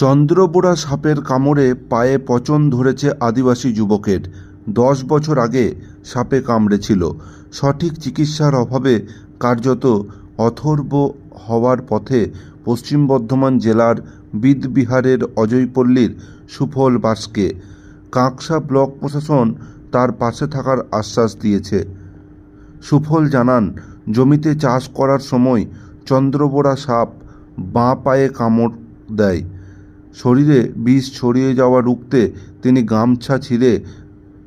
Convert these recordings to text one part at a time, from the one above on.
চন্দ্রবোড়া সাপের কামড়ে পায়ে পচন ধরেছে আদিবাসী যুবকের। দশ বছর আগে সাপে কামড়েছিল। সঠিক চিকিৎসার অভাবে কার্যত অথর্ব হওয়ার পথে পশ্চিম বর্ধমান জেলার বিদবিহারের অজয়পল্লীর সুফল বাসকে। কাঁকসা ব্লক প্রশাসন তার পাশে থাকার আশ্বাস দিয়েছে। সুফল জানান, জমিতে চাষ করার সময় চন্দ্রবোড়া সাপ বাঁ পায়ে কামড় দেয়। শরীরে বিষ ছড়িয়ে যাওয়া রুখতে তিনি গামছা ছিঁড়ে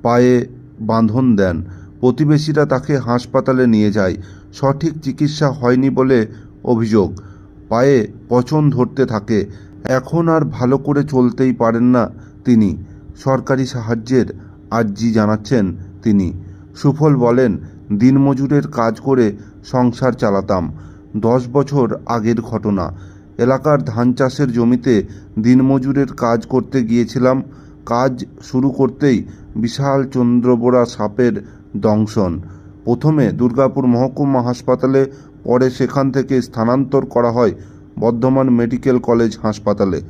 পায়ে বাঁধন দেন। প্রতিবেশীরা তাকে হাসপাতালে নিয়ে যায়। সঠিক চিকিৎসা হয়নি বলে অভিযোগ। পায়ে পচন ধরতে থাকে। এখন আর ভালো করে চলতেই পারেন না তিনি। সরকারি সাহায্যের আর্জি জানাচ্ছেন তিনি। সুফল বলেন, দিনমজুরের কাজ করে সংসার চালাতাম। দশ বছর আগের ঘটনা। এলাকার ধান চাষের জমিতে দিনমজুরের কাজ করতে গিয়েছিলাম। কাজ শুরু করতেই বিশাল চন্দ্রবোড়া সাপের দংশন। প্রথমে দুর্গাপুর মহকুমা হাসপাতালে, পরে সেখান থেকে স্থানান্তর করা হয় বর্ধমান মেডিকেল কলেজ হাসপাতালে।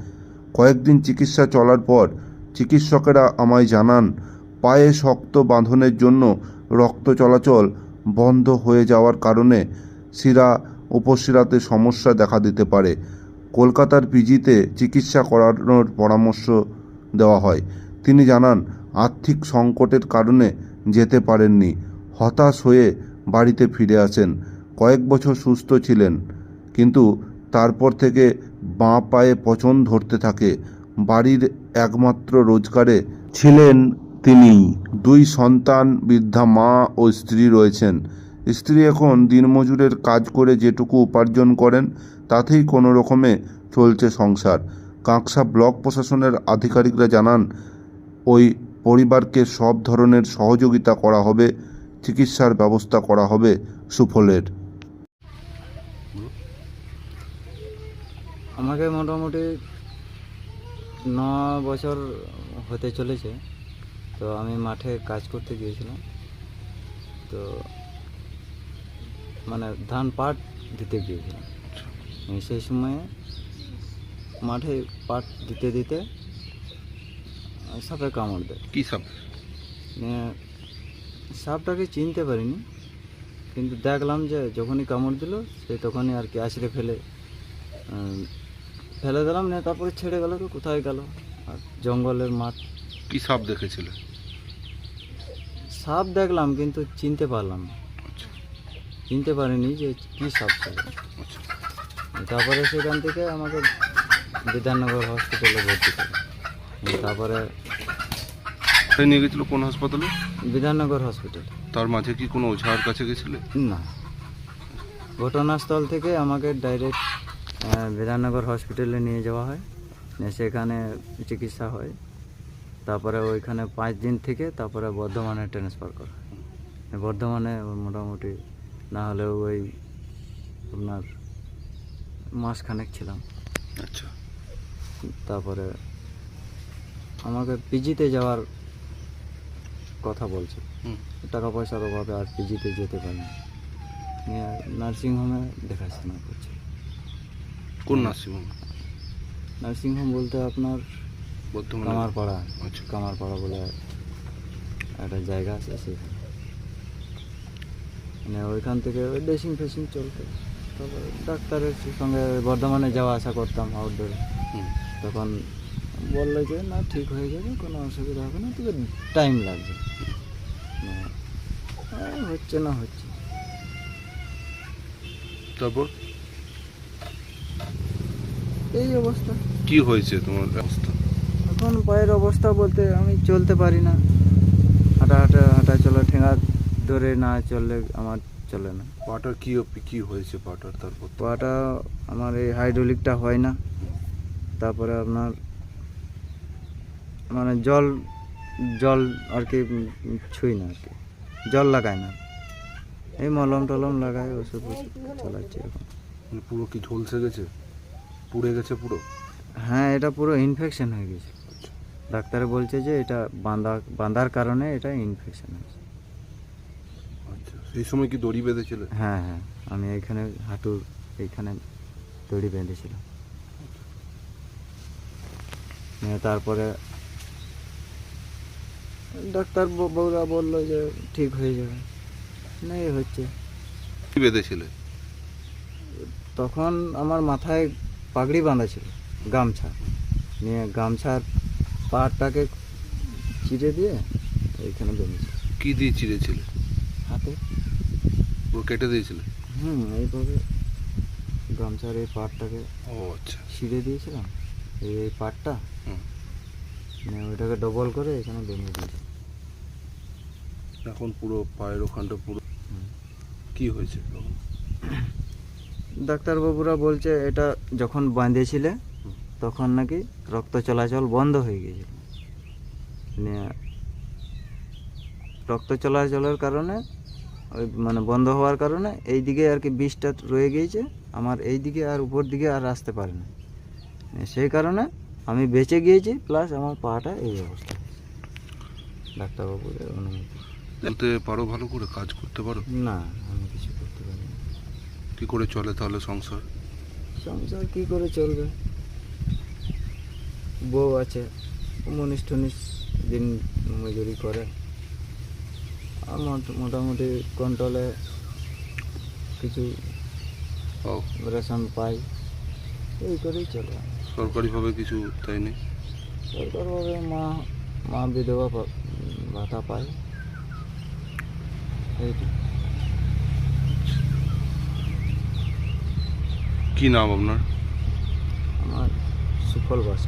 কয়েকদিন চিকিৎসা চলার পর চিকিৎসকেরা আমায় জানান, পায়ে শক্ত বাঁধনের জন্য রক্ত চলাচল বন্ধ হয়ে যাওয়ার কারণে শিরা উপশিরাতে সমস্যা দেখা দিতে পারে। কলকাতার পিজিতে চিকিৎসা করানোর পরামর্শ দেওয়া হয়। তিনি জানান, আর্থিক সংকটের কারণে যেতে পারেননি। হতাশ হয়ে বাড়িতে ফিরে আসেন। কয়েক বছর সুস্থ ছিলেন, কিন্তু তারপর থেকে বাঁ পায়ে পচন ধরতে থাকে। বাড়ির একমাত্র রোজগারে ছিলেন তিনি। দুই সন্তান, বৃদ্ধা মা ও স্ত্রী রয়েছেন। স্ত্রী এখন দিনমজুরের কাজ করে যেটুকু উপার্জন করেন, তাতেই কোনো রকমে চলছে সংসার। কাঁকসা ব্লক প্রশাসনের আধিকারিকরা জানান, ওই পরিবারকে সব ধরনের সহযোগিতা করা হবে, চিকিৎসার ব্যবস্থা করা হবে সুফলের। আমাকে মোটামুটি ন বছর হতে চলেছে, তো আমি মাঠে কাজ করতে গিয়েছিলাম, তো মানে ধান পাট দিতে গিয়েছিলাম। সেই সময়ে মাঠে পাট দিতে দিতে সাপে কামড় দেয়। কি সাপ? সাপটাকে চিনতে পারিনি কিন্তু দেখলাম যে যখনই কামড় দিল সে তখনই আর কি আছড়ে ফেলে ফেলে দিলাম নিয়ে তারপরে ছেড়ে গেল তো কোথায় গেল? আর জঙ্গলের মাঠ। কি সাপ দেখেছিলে? সাপ দেখলাম কিন্তু চিনতে পারলাম না। চিনতে পারিনি যে কী সাপ ছিল তারপরে সেখান থেকে আমাকে বিধাননগর হসপিটালে ভর্তি করে। তারপরে নিয়ে গেছিল কোন হাসপাতালে বিধাননগর হসপিটাল তার মাঝে কি কোনো ওঝার কাছে গেছিলে? না। ঘটনাস্থল থেকে আমাকে ডাইরেক্ট বিধাননগর হসপিটালে নিয়ে যাওয়া হয়। সেখানে চিকিৎসা হয়। তারপরে ওইখানে পাঁচ দিন থেকে তারপরে বর্ধমানে ট্রান্সফার করা হয়। বর্ধমানে মোটামুটি না হলেও ওই আপনার মাসখানেক ছিলাম। আচ্ছা। তারপরে আমাকে পিজিতে যাওয়ার কথা বলছে। টাকা পয়সার অভাবে আর পিজিতে যেতে পারিনি নিয়ে নার্সিংহোমে দেখাশোনা করছি। কোন নার্সিংহোম নার্সিংহোম বলতে আপনার কামারপাড়া। আচ্ছা। কামারপাড়া বলে একটা জায়গা আছে সেখানে। মানে ওইখান থেকে ওই ড্রেসিং ফেসিং চলতো। তারপরে ডাক্তারের সঙ্গে বর্ধমানে যাওয়া আসা করতাম আউটডোরে তখন বলল যে না ঠিক হয়ে যাবে কোনো অসুবিধা হবে না তবে টাইম লাগবে। না, হ্যাঁ, হচ্ছে না হচ্ছে। তারপর? এই অবস্থা। কি হয়েছে তোমার অবস্থা? এখন পায়ের অবস্থা বলতে আমি চলতে পারি না। হাঁটা হাঁটা হাঁটা চলা ঠেঙা ধরে না চললে আমার চলে না। পাটার কি কি হয়েছে পাটার তারপর? পাটা আমার এই হাইড্রোলিকটা হয় না। তারপরে আপনার মানে জল জল আর কি ছুঁই না আর কি। জল লাগায় না। এই মলম টলম লাগায় ওষুধ ওষুধ চালাচ্ছে এখন। মানে পুরো কি ঝলসে গেছে? পুড়ে গেছে পুরো? হ্যাঁ এটা পুরো ইনফেকশন হয়ে গেছে। ডাক্তার বলছে যে এটা বাঁধা বাঁধার কারণে এটা ইনফেকশন হয়েছে। আচ্ছা সেই সময় কি দড়ি বেঁধেছিলে? হ্যাঁ হ্যাঁ। আমি এইখানে হাঁটুর এইখানে দড়ি বেঁধেছিলাম। নিয়ে তারপরে ডাক্তার বৌ- বৌরা বলল যে ঠিক হয়ে যাবে। না এই হচ্ছে। কি বেঁধেছিলে? তখন আমার মাথায় পাগড়ি বাঁধা ছিল গামছা। নিয়ে গামছার পাড়টাকে চিড়ে দিয়ে এইখানে বেঁধেছি। কি দিয়ে চিড়েছিলে হাতে। পুরো কেটে দিয়েছিলে হুম এইভাবে গামছার এই পাড়টাকে ও আচ্ছা ছিঁড়ে দিয়েছিলাম এই এই পাড়টা হুম। নিয়ে ওইটাকে ডবল করে এখানে বেঁধে দিয়েছি এখন পুরো পায়ের ওখানটা পুরো। কি হয়েছে? ডাক্তারবাবুরা বলছে এটা যখন বাঁধেছিলে তখন নাকি রক্ত চলাচল বন্ধ হয়ে গিয়েছিল নিয়ে রক্ত চলাচলের কারণে ওই মানে বন্ধ হওয়ার কারণে এই দিকে আর কি বিষটা রয়ে গিয়েছে। আমার এই দিকে আর উপর দিকে আর আসতে পারে না। সেই কারণে আমি বেঁচে গিয়েছি প্লাস আমার পাটা এই অবস্থা ডাক্তারবাবুর অনুমতি। বলতে পারো ভালো করে কাজ করতে পারো? না আমি কিছু করতে পারি না। কি করে চলে তাহলে সংসার? সংসার কি করে চলবে? বউ আছে টুনিশ দিন মজুরি করে। মোটামুটি কন্ট্রোলে কিছু ও। রেশন পাই। এই করেই চলে। সরকারিভাবে কিছু তাই নেই? সরকারভাবে মা মা বিধবা ভাতা পায়। কি নাম আপনার? আমার সুফল বাস